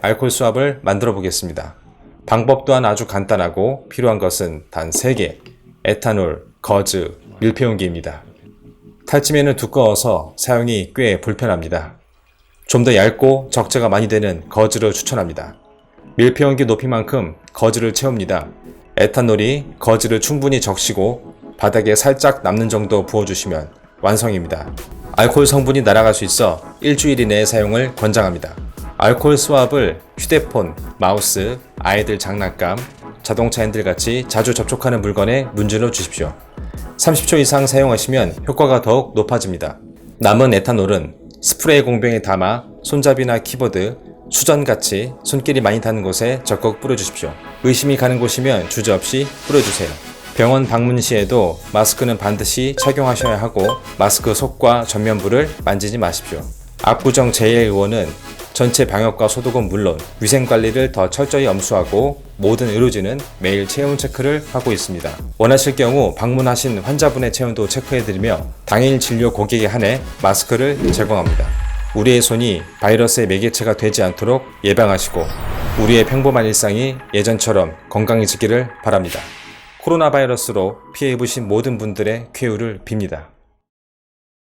알코올 수압을 만들어 보겠습니다. 방법 또한 아주 간단하고 필요한 것은 단 3개. 에탄올, 거즈, 밀폐용기입니다. 탈지면은 두꺼워서 사용이 꽤 불편합니다. 좀 더 얇고 적재가 많이 되는 거즈를 추천합니다. 밀폐용기 높이만큼 거즈를 채웁니다. 에탄올이 거즈를 충분히 적시고 바닥에 살짝 남는 정도 부어주시면 완성입니다. 알코올 성분이 날아갈 수 있어 일주일 이내에 사용을 권장합니다. 알코올 수압을 휴대폰, 마우스, 아이들 장난감, 자동차 핸들 같이 자주 접촉하는 물건에 문질러 주십시오. 30초 이상 사용하시면 효과가 더욱 높아집니다. 남은 에탄올은 스프레이 공병에 담아 손잡이나 키보드, 수전 같이 손길이 많이 닿는 곳에 적극 뿌려주십시오. 의심이 가는 곳이면 주저없이 뿌려주세요. 병원 방문 시에도 마스크는 반드시 착용하셔야 하고 마스크 속과 전면부를 만지지 마십시오. 압구정 제1의원은 전체 방역과 소독은 물론 위생 관리를 더 철저히 엄수하고 모든 의료진은 매일 체온 체크를 하고 있습니다. 원하실 경우 방문하신 환자분의 체온도 체크해드리며 당일 진료 고객에 한해 마스크를 제공합니다. 우리의 손이 바이러스의 매개체가 되지 않도록 예방하시고 우리의 평범한 일상이 예전처럼 건강해지기를 바랍니다. 코로나 바이러스로 피해 입으신 모든 분들의 쾌유를 빕니다.